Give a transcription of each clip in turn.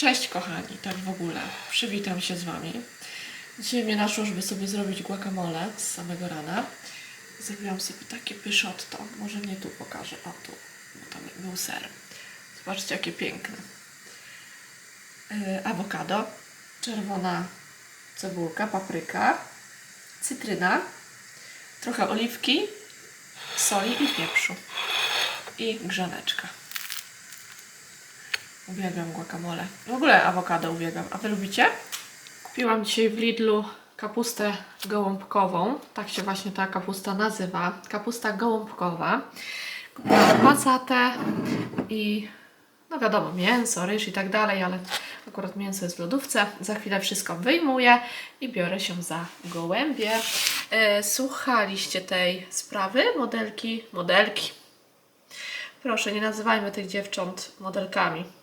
Cześć kochani, tak w ogóle. Przywitam się z Wami. Dzisiaj mnie naszło, żeby sobie zrobić guacamole z samego rana. Zrobiłam sobie takie pyszotto. Może nie tu pokażę. O tu, bo tam był ser. Zobaczcie jakie piękne. Yy, awokado, czerwona cebulka, papryka, cytryna, trochę oliwki, soli i pieprzu i grzaneczka. Uwielbiam guacamole. W ogóle awokado uwielbiam. A Wy lubicie? Kupiłam dzisiaj w Lidlu kapustę gołąbkową. Tak się właśnie ta kapusta nazywa. Kapusta gołąbkowa. Kupiłam pasatę i no wiadomo, mięso, ryż i tak dalej, ale akurat mięso jest w lodówce. Za chwilę wszystko wyjmuję i biorę się za gołębie. E, słuchaliście tej sprawy? Modelki, modelki. Proszę, nie nazywajmy tych dziewcząt modelkami.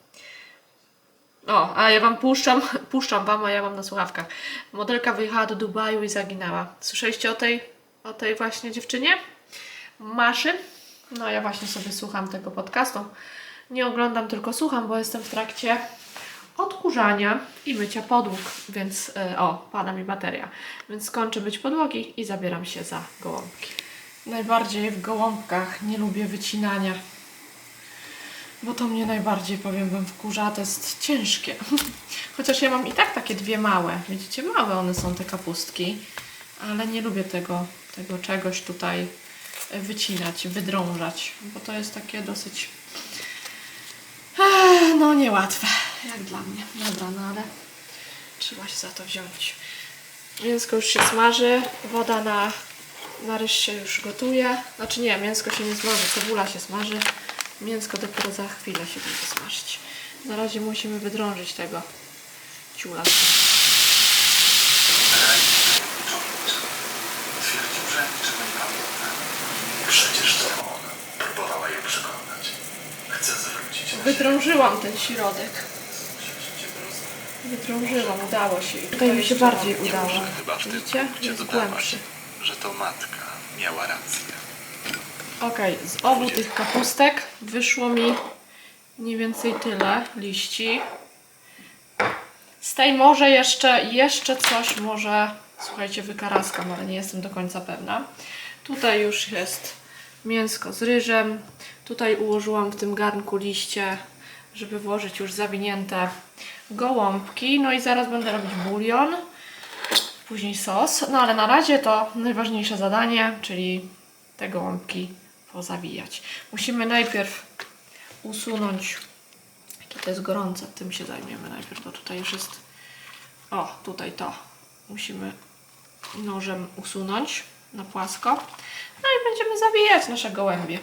O, a ja wam puszczam, puszczam wam, a ja mam na słuchawkach. Modelka wyjechała do Dubaju i zaginęła. Słyszeliście o tej, o tej właśnie dziewczynie? Maszy? No ja właśnie sobie słucham tego podcastu. Nie oglądam, tylko słucham, bo jestem w trakcie odkurzania i mycia podłóg, więc e, o, pada mi bateria. Więc skończę myć podłogi i zabieram się za gołąbki. Najbardziej w gołąbkach nie lubię wycinania. Bo to mnie najbardziej, powiem Wam, wkurza, to jest ciężkie. Chociaż ja mam i tak takie dwie małe. Widzicie, małe one są te kapustki, ale nie lubię tego, tego czegoś tutaj e, wycinać, wydrążać, bo to jest takie dosyć no niełatwe, jak dla mnie. Dobra, no ale trzeba się za to wziąć. Mięsko już się smaży, woda na, na ryż się już gotuje. Znaczy nie, mięsko się nie smaży, cebula się smaży. Mięsko dopiero za chwilę się będzie smażyć. Na razie musimy wydrążyć tego ciula. Wydrążyłam ten środek. Wydrążyłam, udało się. Tutaj mi się bardziej udało. Chyba w tym Widzicie? Jest głębszy. że to matka miała rację. Okej, z obu tych kapustek wyszło mi mniej więcej tyle liści. Z tej może jeszcze, jeszcze coś może, słuchajcie, wykaraskam, ale nie jestem do końca pewna. Tutaj już jest mięsko z ryżem. Tutaj ułożyłam w tym garnku liście, żeby włożyć już zawinięte gołąbki. No i zaraz będę robić bulion, później sos. No ale na razie to najważniejsze zadanie, czyli te gołąbki pozawijać. Musimy najpierw usunąć, jakie to jest gorące, tym się zajmiemy najpierw, bo tutaj już jest, o, tutaj to, musimy nożem usunąć na płasko, no i będziemy zawijać nasze gołębie.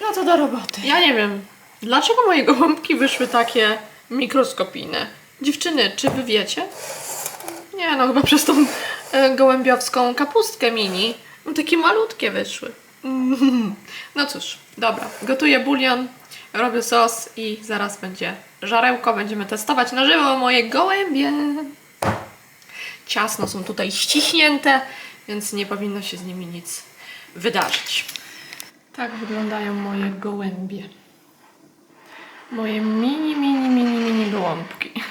No to do roboty. Ja nie wiem, dlaczego moje gołąbki wyszły takie mikroskopijne. Dziewczyny, czy wy wiecie? Nie, no chyba przez tą e, gołębiowską kapustkę mini. No, takie malutkie wyszły. No cóż, dobra. Gotuję bulion, robię sos i zaraz będzie żarełko. Będziemy testować na żywo moje gołębie. Ciasno są tutaj ściśnięte, więc nie powinno się z nimi nic wydarzyć. Tak wyglądają moje gołębie. Moje mini, mini, mini, mini gołąbki.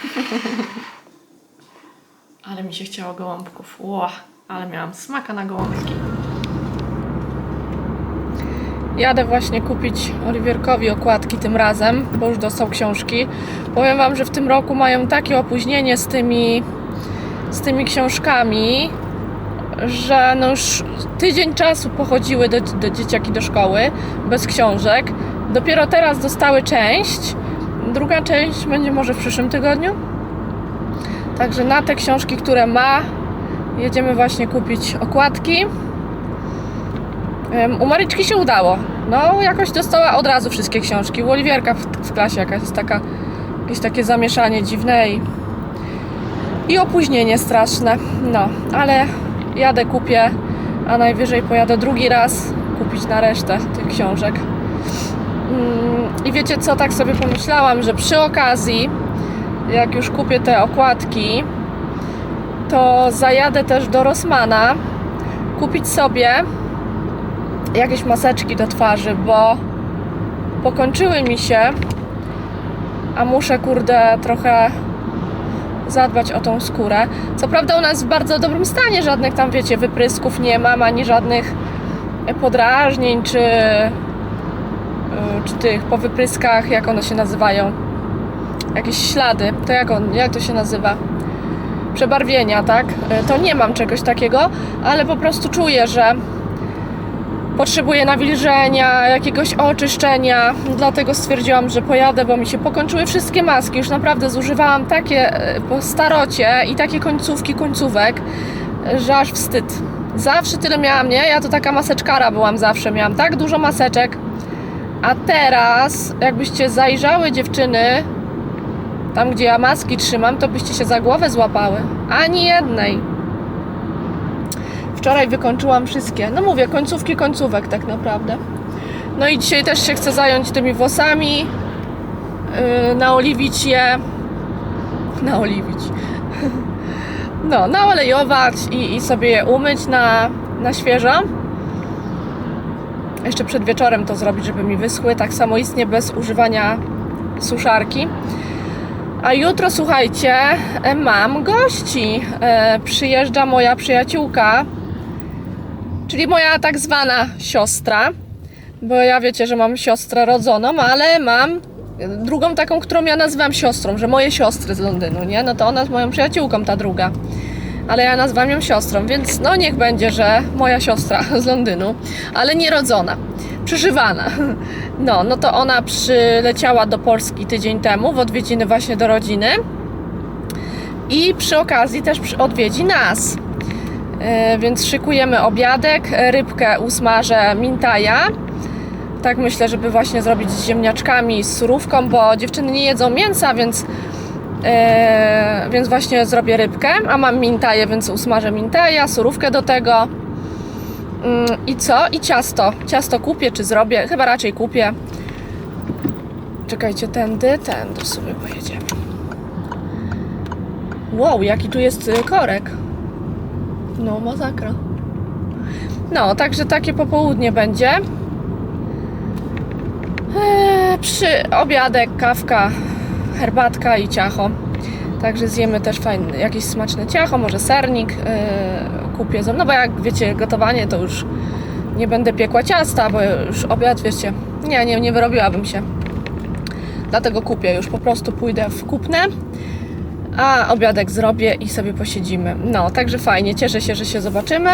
Ale mi się chciało gołąbków. Ła, ale miałam smaka na gołąbki. Jadę właśnie kupić Oliwierkowi okładki tym razem, bo już dostał książki. Powiem Wam, że w tym roku mają takie opóźnienie z tymi, z tymi książkami, że no już tydzień czasu pochodziły do, do dzieciaki do szkoły bez książek. Dopiero teraz dostały część. Druga część będzie może w przyszłym tygodniu. Także na te książki, które ma, jedziemy właśnie kupić okładki. U Maryczki się udało. No, jakoś dostała od razu wszystkie książki. U Oliwierka w, w klasie jakaś jest taka, jakieś takie zamieszanie dziwne i, i opóźnienie straszne. No, ale jadę, kupię, a najwyżej pojadę drugi raz kupić na resztę tych książek. Mm, I wiecie co, tak sobie pomyślałam, że przy okazji, jak już kupię te okładki, to zajadę też do Rossmana kupić sobie jakieś maseczki do twarzy, bo pokończyły mi się a muszę, kurde, trochę zadbać o tą skórę. Co prawda ona jest w bardzo dobrym stanie, żadnych tam, wiecie, wyprysków nie mam, ani żadnych podrażnień, czy, y, czy tych po wypryskach, jak one się nazywają, jakieś ślady, to jak, on, jak to się nazywa? Przebarwienia, tak? Y, To nie mam czegoś takiego, ale po prostu czuję, że potrzebuję nawilżenia, jakiegoś oczyszczenia, dlatego stwierdziłam, że pojadę, bo mi się pokończyły wszystkie maski. Już naprawdę zużywałam takie e, po starocie i takie końcówki końcówek, e, że aż wstyd. Zawsze tyle miałam, nie? Ja to taka maseczkara byłam zawsze, miałam tak dużo maseczek. A teraz, jakbyście zajrzały dziewczyny, tam gdzie ja maski trzymam, to byście się za głowę złapały. Ani jednej. Wczoraj wykończyłam wszystkie. No mówię, końcówki końcówek tak naprawdę. No i dzisiaj też się chcę zająć tymi włosami. Yy, naoliwić je. Naoliwić. No, naolejować i, i sobie je umyć na, na świeżo. Jeszcze przed wieczorem to zrobić, żeby mi wyschły. Tak samo istnie bez używania suszarki. A jutro, słuchajcie, mam gości. E, Przyjeżdża moja przyjaciółka, czyli moja tak zwana siostra. Bo ja wiecie, że mam siostrę rodzoną, ale mam drugą taką, którą ja nazywam siostrą, że moje siostry z Londynu, nie? No to ona jest moją przyjaciółką, ta druga. Ale ja nazywam ją siostrą, więc no niech będzie, że moja siostra z Londynu, ale nie rodzona, przyszywana. No, no to ona przyleciała do Polski tydzień temu w odwiedziny właśnie do rodziny i przy okazji też odwiedzi nas. E, Więc szykujemy obiadek, rybkę usmażę mintaja. Tak myślę, żeby właśnie zrobić z ziemniaczkami, z surówką, bo dziewczyny nie jedzą mięsa, więc, e, więc właśnie zrobię rybkę, a mam mintaję, więc usmażę mintaja, surówkę do tego. Mm, I co? I ciasto. Ciasto kupię, czy zrobię? Chyba raczej kupię. Czekajcie, tędy, tędy sobie pojedziemy. Wow, jaki tu jest y, korek. No, masakra. No, także takie popołudnie będzie. Eee, przy obiadek, kawka, herbatka i ciacho. Także zjemy też fajne, jakieś smaczne ciacho, może sernik eee, kupię. No bo jak wiecie, gotowanie to już nie będę piekła ciasta, bo już obiad, wiecie, nie, nie, nie wyrobiłabym się. Dlatego kupię już, po prostu pójdę w kupne, a obiadek zrobię i sobie posiedzimy. No, także fajnie, cieszę się, że się zobaczymy.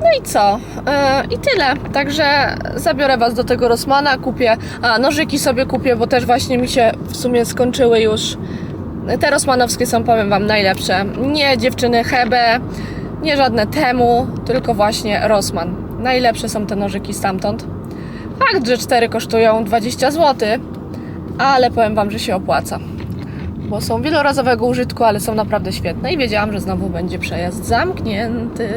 No i co? Yy, I tyle. Także zabiorę Was do tego Rosmana, kupię. A, nożyki sobie kupię, bo też właśnie mi się w sumie skończyły już. Te Rosmanowskie są, powiem Wam, najlepsze. Nie dziewczyny Hebe, nie żadne temu, tylko właśnie Rosman. Najlepsze są te nożyki stamtąd. Fakt, że cztery kosztują 20 zł, ale powiem Wam, że się opłaca. Bo są wielorazowego użytku, ale są naprawdę świetne i wiedziałam, że znowu będzie przejazd zamknięty.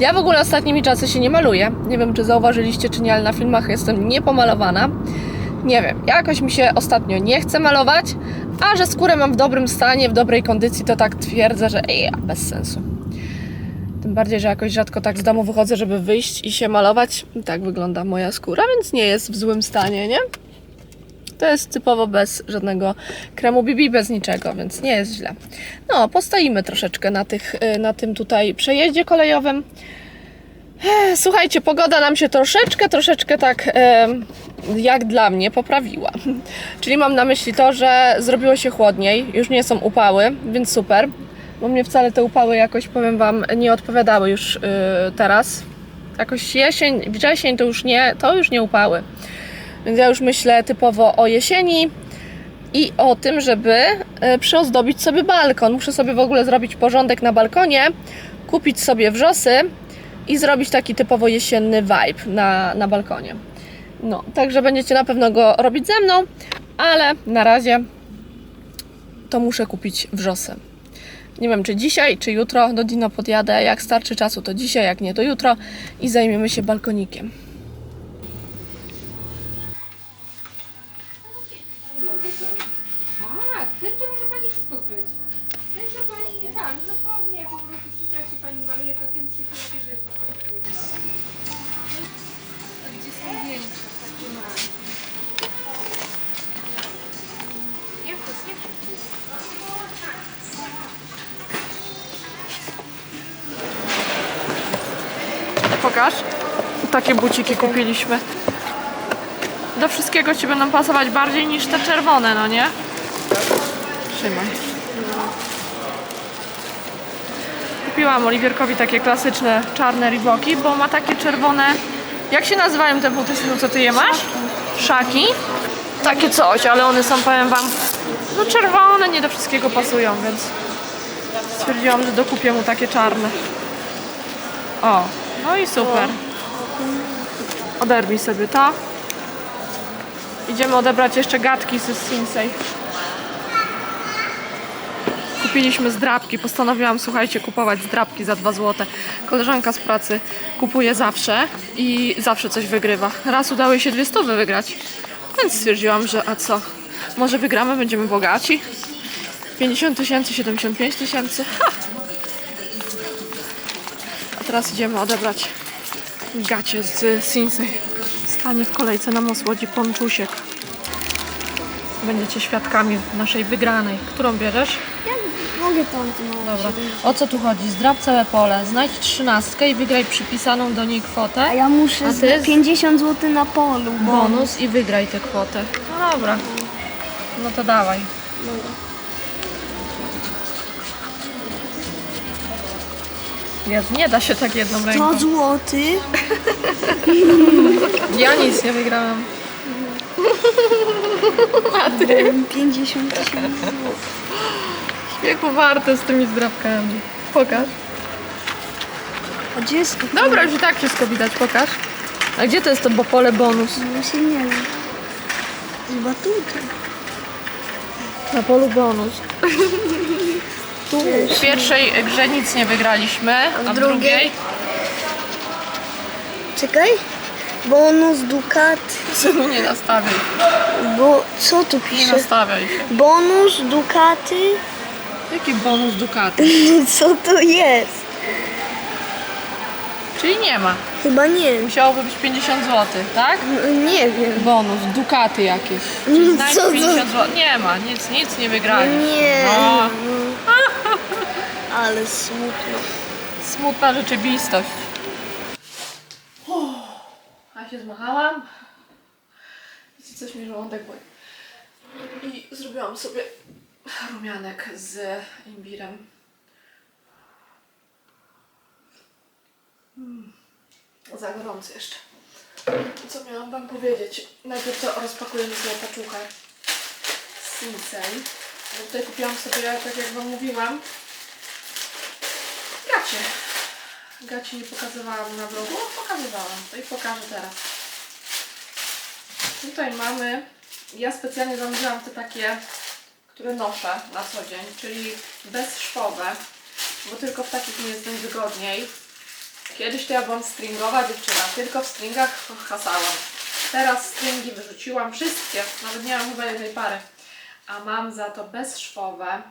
Ja w ogóle ostatnimi czasy się nie maluję. Nie wiem, czy zauważyliście, czy nie, ale na filmach jestem niepomalowana. Nie wiem, jakoś mi się ostatnio nie chce malować, a że skórę mam w dobrym stanie, w dobrej kondycji, to tak twierdzę, że ej, bez sensu. Tym bardziej, że jakoś rzadko tak z domu wychodzę, żeby wyjść i się malować. Tak wygląda moja skóra, więc nie jest w złym stanie, nie? To jest typowo bez żadnego kremu BB, bez niczego, więc nie jest źle. No, postoimy troszeczkę na, tych, y, na tym tutaj przejeździe kolejowym. Słuchajcie, pogoda nam się troszeczkę, troszeczkę tak jak dla mnie poprawiła. Czyli mam na myśli to, że zrobiło się chłodniej, już nie są upały, więc super. Bo mnie wcale te upały jakoś, powiem Wam, nie odpowiadały już y, teraz. Jakoś jesień, wrzesień to już nie, to już nie upały. Więc ja już myślę typowo o jesieni i o tym, żeby e, przyozdobić sobie balkon. Muszę sobie w ogóle zrobić porządek na balkonie, kupić sobie wrzosy i zrobić taki typowo jesienny vibe na, na balkonie. No, także będziecie na pewno go robić ze mną, ale na razie to muszę kupić wrzosy. Nie wiem, czy dzisiaj, czy jutro do Dino podjadę. Jak starczy czasu, to dzisiaj, jak nie, to jutro i zajmiemy się balkonikiem. Buciki kupiliśmy. Do wszystkiego ci będą pasować bardziej niż te czerwone, no nie? Trzymaj. Kupiłam Oliwierkowi takie klasyczne czarne riboki, bo ma takie czerwone. Jak się nazywają te buty, co ty je masz? Szaki. Takie coś, ale one są, powiem wam, no czerwone, nie do wszystkiego pasują, więc stwierdziłam, że dokupię mu takie czarne. O, no i super. Oderwij sobie to. Idziemy odebrać jeszcze gadki ze Sinsei. Kupiliśmy zdrabki. Postanowiłam, słuchajcie, kupować zdrabki za 2 zł. Koleżanka z pracy kupuje zawsze i zawsze coś wygrywa. Raz udało się dwie stówy wygrać. Więc stwierdziłam, że a co? Może wygramy, będziemy bogaci. 50 tysięcy, 75 tysięcy. Ha! A teraz idziemy odebrać gacie z Sinsei. Stanie w kolejce na most Łodzi Ponczusiek. Będziecie świadkami naszej wygranej. Którą bierzesz? Mogę tam no. Dobra. O co tu chodzi? Zdrab całe pole. Znajdź trzynastkę i wygraj przypisaną do niej kwotę. A ja muszę A z ty? 50 zł na polu, bo... Bonus i wygraj tę kwotę. No dobra. No to dawaj. Jezu, nie da się tak jedną 100 ręką. zł. Ja nic nie wygrałam. 50 tysięcy. Wieku warte z tymi zdrabkami. Pokaż. A gdzie jest to? Dobra, już i tak wszystko widać, pokaż. A gdzie to jest to Bopole bonus? Właśnie nie wiem. Chyba tutaj. Na polu bonus. W pierwszej grze nic nie wygraliśmy, a w drugiej? Czekaj. Bonus Ducat. Synu, nie nastawiaj. Bo co tu Nie pisze? nastawiaj się. Bonus Ducaty. Jaki bonus Ducati? Co to jest? Czyli nie ma. Chyba nie. Musiałoby być 50 zł, tak? No, Nie wiem. Bonus, Ducaty jakieś. Czyli znajdź co to? 50 zł. Nie ma, nic, nic nie wygraliśmy. Nie. No, Ale smutno. smutna rzeczywistość. A się zmachałam. Wiecie, coś mi żołądek boi. I zrobiłam sobie rumianek z imbirem. Mm, Za gorący jeszcze. Co miałam wam powiedzieć? Najpierw to rozpakujemy sobie paczuchę z Sinsei. Tutaj kupiłam sobie, tak jak wam mówiłam, gacie. Gaci nie pokazywałam na vlogu, a pokazywałam. To i pokażę teraz. Tutaj mamy, ja specjalnie zamówiłam te takie, które noszę na co dzień, czyli bezszwowe, bo tylko w takich mi jest najwygodniej. Kiedyś to ja byłam stringowa dziewczyna, tylko w stringach hasałam. Teraz stringi wyrzuciłam wszystkie, nawet nie mam chyba jednej pary. A mam za to bezszwowe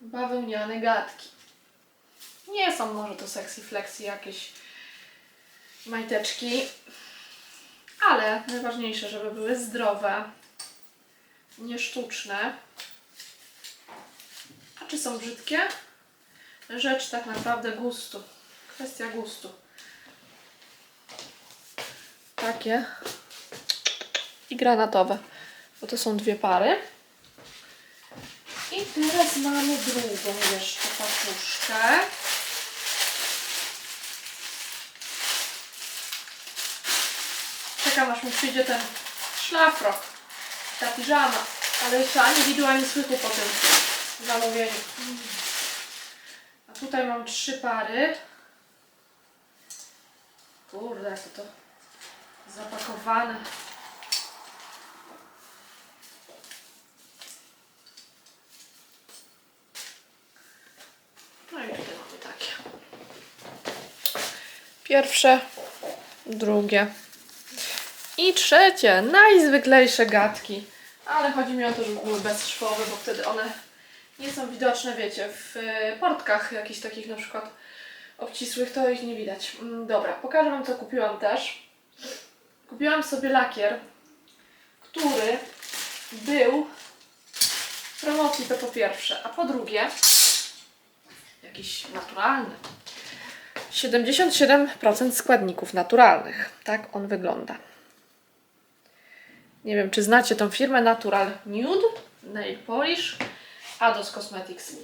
bawełniane gadki. Nie są może to sexy flexy jakieś majteczki, ale najważniejsze, żeby były zdrowe, nie sztuczne. A czy są brzydkie? Rzecz tak naprawdę gustu. Kwestia gustu. Takie. I granatowe. Bo to są dwie pary. I teraz mamy drugą jeszcze paczuszkę. Czekam aż mi przyjdzie ten szlafrok. Ta piżama. Ale jeszcze ani widu, ani słychu po tym zamówieniu. A tutaj mam trzy pary. Kurde, jak to zapakowane. No i mamy takie. Pierwsze, drugie i trzecie, najzwyklejsze gadki. Ale chodzi mi o to, żeby były bezszwowe, bo wtedy one nie są widoczne, wiecie, w e, portkach jakichś takich na przykład obcisłych, to ich nie widać. Mm, Dobra, pokażę Wam co kupiłam też. Kupiłam sobie lakier, który był w promocji to po pierwsze, a po drugie jakiś naturalny. 77% składników naturalnych. Tak on wygląda. Nie wiem, czy znacie tą firmę Natural Nude Nail Polish Ados Cosmetics.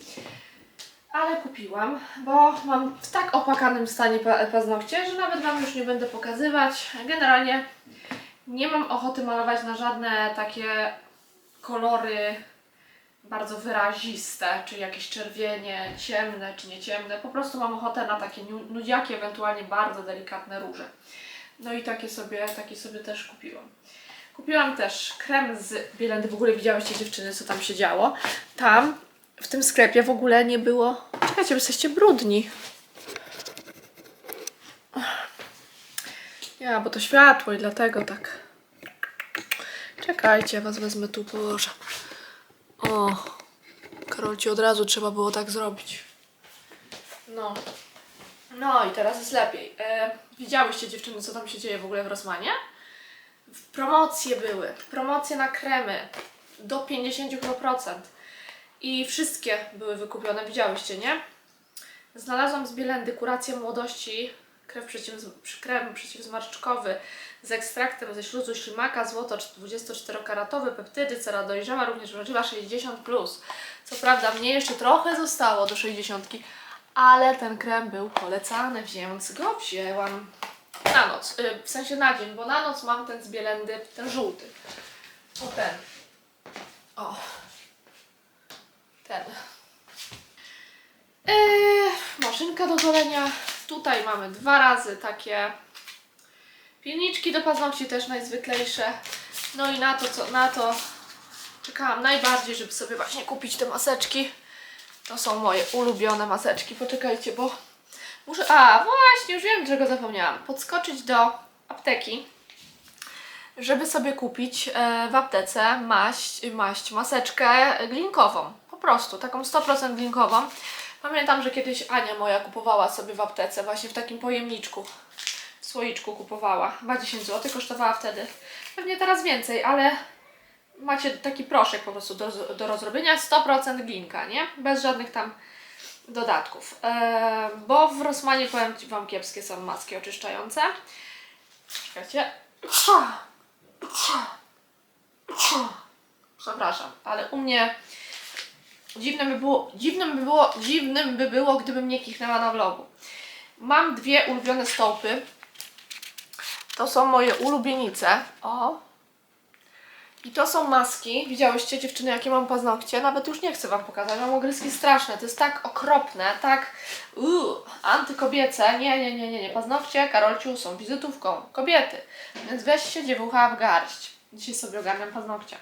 Ale kupiłam, bo mam w tak opłakanym stanie pa- paznokcie, że nawet Wam już nie będę pokazywać. Generalnie nie mam ochoty malować na żadne takie kolory bardzo wyraziste, czy jakieś czerwienie, ciemne czy nieciemne. Po prostu mam ochotę na takie nu- nudziaki, ewentualnie bardzo delikatne róże. No i takie sobie, takie sobie też kupiłam. Kupiłam też krem z Bielendy. W ogóle widziałyście dziewczyny, co tam się działo. Tam, w tym sklepie w ogóle nie było... Czekajcie, bo jesteście brudni. Ja, bo to światło i dlatego tak. Czekajcie, was wezmę tu, położę. O, Karolci od razu trzeba było tak zrobić. No. No i teraz jest lepiej. E, widziałyście dziewczyny, co tam się dzieje w ogóle w Rosmanie? Promocje były. Promocje na kremy do 50%. I wszystkie były wykupione, widziałyście, nie? Znalazłam z Bielendy kurację młodości, krew przeciw, krem przeciwzmarszczkowy z ekstraktem ze śluzu ślimaka, złoto 24-karatowy, peptydy, cera dojrzała, również wrażliwa 60+. Co prawda mnie jeszcze trochę zostało do 60, ale ten krem był polecany, więc go wzięłam na noc. Y, W sensie na dzień, bo na noc mam ten z Bielendy, ten żółty. O ten. O. Ten. Eee, maszynka do golenia. Tutaj mamy dwa razy takie pilniczki do paznokci, też najzwyklejsze. No i na to, co na to czekałam najbardziej, żeby sobie właśnie kupić te maseczki. To są moje ulubione maseczki. Poczekajcie, bo muszę. A, właśnie, już wiem, czego zapomniałam. Podskoczyć do apteki, żeby sobie kupić e, w aptece maść, maść, maseczkę glinkową. Po prostu, taką 100% glinkową. Pamiętam, że kiedyś Ania moja kupowała sobie w aptece, właśnie w takim pojemniczku. W słoiczku kupowała. Chyba 10 zł kosztowała wtedy. Pewnie teraz więcej, ale macie taki proszek po prostu do, do rozrobienia. 100% glinka, nie? Bez żadnych tam dodatków. Eee, bo w Rosmanie powiem Wam kiepskie są maski oczyszczające. Czekajcie. Przepraszam, ale u mnie dziwnym by było, dziwnym by było, dziwnym by było, gdybym nie kichnęła na vlogu. Mam dwie ulubione stopy. To są moje ulubienice. O. I to są maski. Widziałyście dziewczyny, jakie mam paznokcie? Nawet już nie chcę Wam pokazać. Mam ogryski straszne. To jest tak okropne, tak antykobiece. Nie, nie, nie, nie, nie. Paznokcie, Karolciu, są wizytówką kobiety. Więc się dziewucha w garść. Dzisiaj sobie ogarniam paznokcie.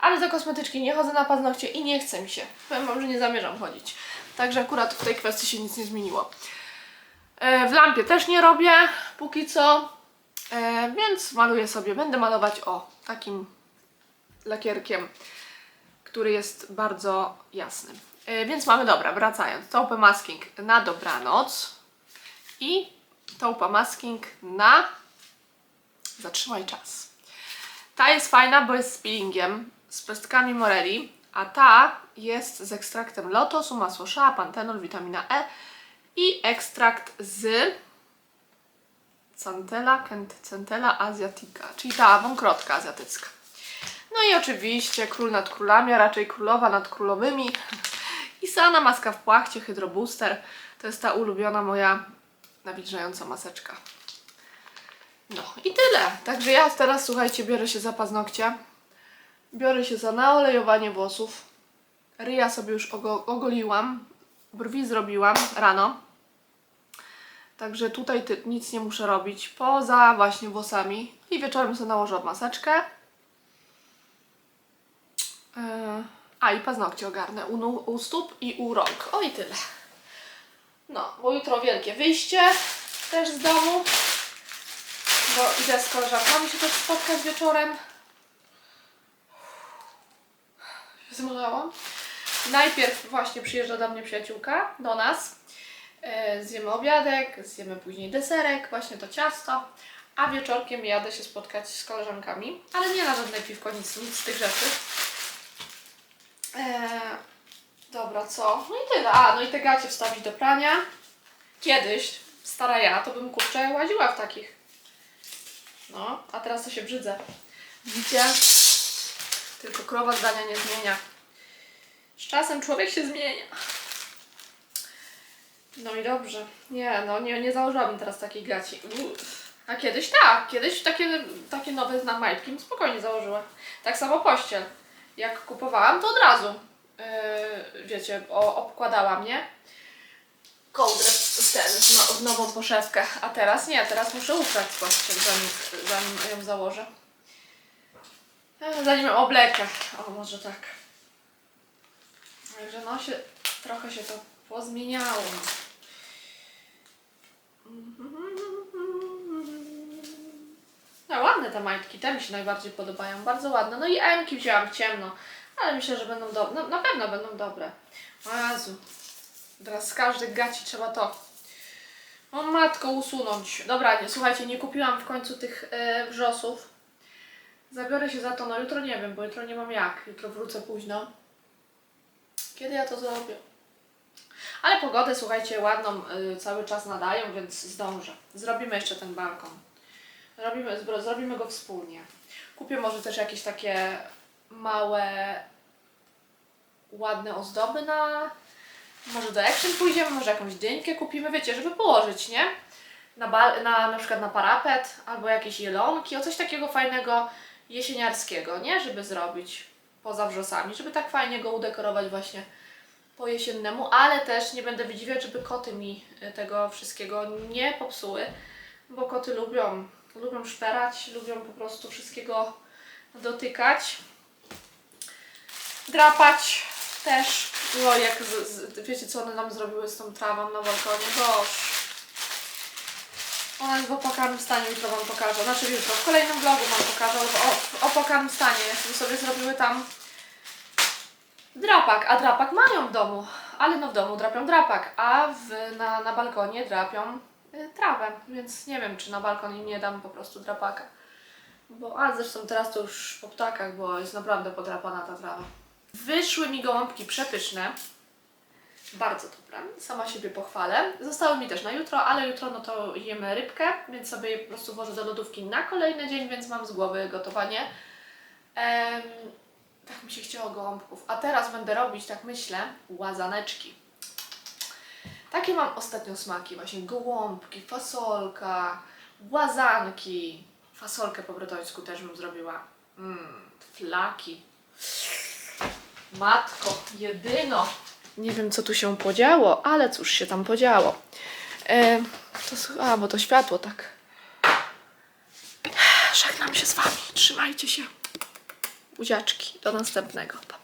Ale do kosmetyczki nie chodzę na paznokcie i nie chce mi się. Powiem Wam, że nie zamierzam chodzić. Także akurat w tej kwestii się nic nie zmieniło. E, W lampie też nie robię póki co, e, więc maluję sobie. Będę malować o takim lakierkiem, który jest bardzo jasny. E, Więc mamy, dobra, wracając. Taupe masking na dobranoc i taupa masking na zatrzymaj czas. Ta jest fajna, bo jest z peelingiem, z pestkami moreli, a ta jest z ekstraktem lotosu, masło shea, pantenol, witamina E i ekstrakt z Centella, Centella asiatica, czyli ta wąkrotka azjatycka. No i oczywiście król nad królami, a raczej królowa nad królowymi. I sana maska w płachcie, Hydrobooster. To jest ta ulubiona moja nawilżająca maseczka. No i tyle. Także ja teraz, słuchajcie, biorę się za paznokcie. Biorę się za naolejowanie włosów. Ryja sobie już ogo ogoliłam. Brwi zrobiłam rano. Także tutaj nic nie muszę robić. Poza właśnie włosami. I wieczorem sobie nałożę maseczkę. Yy, a i paznokcie ogarnę u, u stóp i u rąk. O i tyle. No, bo jutro wielkie wyjście też z domu. Bo idę z koleżankami się też spotkać wieczorem. Się Zmagałam. Najpierw właśnie przyjeżdża do mnie przyjaciółka, do nas. Yy, Zjemy obiadek, zjemy później deserek, właśnie to ciasto. A wieczorkiem jadę się spotkać z koleżankami, ale nie na żadne piwko, nic, nic z tych rzeczy. Eee, dobra, co? No i tyle. A, no i te gacie wstawić do prania. Kiedyś, stara ja, to bym kurczę łaziła w takich. No, a teraz to się brzydzę. Widzicie? Tylko krowa zdania nie zmienia. Z czasem człowiek się zmienia. No i dobrze. Nie, no nie, nie założyłabym teraz takiej gaci. Uff. A kiedyś tak, kiedyś takie, takie nowe na majtki spokojnie założyła. Tak samo pościel. Jak kupowałam, to od razu, yy, wiecie, o, obkładałam, nie? Kołdrę w, ten, no, w nową poszewkę. A teraz nie, teraz muszę uprać pościel, zanim, zanim ją założę. E, Zanim ją oblekę. O, może tak. Także no się, trochę się to pozmieniało. No ładne te majtki, te mi się najbardziej podobają, bardzo ładne. No i Emki wzięłam ciemno, ale myślę, że będą dobre, no, na pewno będą dobre. O Jezu, teraz z każdych gaci trzeba to, o matko, usunąć. Dobra, nie, słuchajcie, nie kupiłam w końcu tych e, wrzosów. Zabiorę się za to, no jutro nie wiem, bo jutro nie mam jak, jutro wrócę późno. Kiedy ja to zrobię? Ale pogodę, słuchajcie, ładną y, cały czas nadają, więc zdążę. Zrobimy jeszcze ten balkon. Zrobimy, zbro- zrobimy go wspólnie. Kupię może też jakieś takie małe, ładne ozdoby na... Może do Action pójdziemy, może jakąś dyńkę kupimy, wiecie, żeby położyć, nie? Na, bal, na, na przykład na parapet, albo jakieś jelonki, o coś takiego fajnego jesieniarskiego, nie? Żeby zrobić poza wrzosami, żeby tak fajnie go udekorować właśnie po jesiennemu, ale też nie będę wydziwiać, żeby koty mi tego wszystkiego nie popsuły, bo koty lubią, lubią szperać, lubią po prostu wszystkiego dotykać, drapać też. No jak z, z, wiecie co one nam zrobiły z tą trawą na balkonie, boż. Ona jest w opłakanym stanie, jutro Wam pokażę. Znaczy jutro, w kolejnym vlogu Wam pokażę, o, w opłakanym stanie. My sobie zrobiły tam drapak, a drapak mają w domu, ale no w domu drapią drapak, a w, na, na balkonie drapią trawę, więc nie wiem, czy na balkon im nie dam po prostu drapaka. Bo, a zresztą teraz to już po ptakach, bo jest naprawdę podrapana ta trawa. Wyszły mi gołąbki przepyszne. Bardzo dobre, sama siebie pochwalę. Zostały mi też na jutro, ale jutro no to jemy rybkę, więc sobie je po prostu włożę do lodówki na kolejny dzień, więc mam z głowy gotowanie. Em, tak mi się chciało gołąbków. A teraz będę robić, tak myślę, łazaneczki. Takie mam ostatnio smaki, właśnie gołąbki, fasolka, łazanki. Fasolkę po brytońsku też bym zrobiła. Mmm, flaki. Matko, jedyno. Nie wiem, co tu się podziało, ale cóż się tam podziało. E, to, a, bo to światło tak. Żegnam się z Wami. Trzymajcie się. Buziaczki. Do następnego. Pa.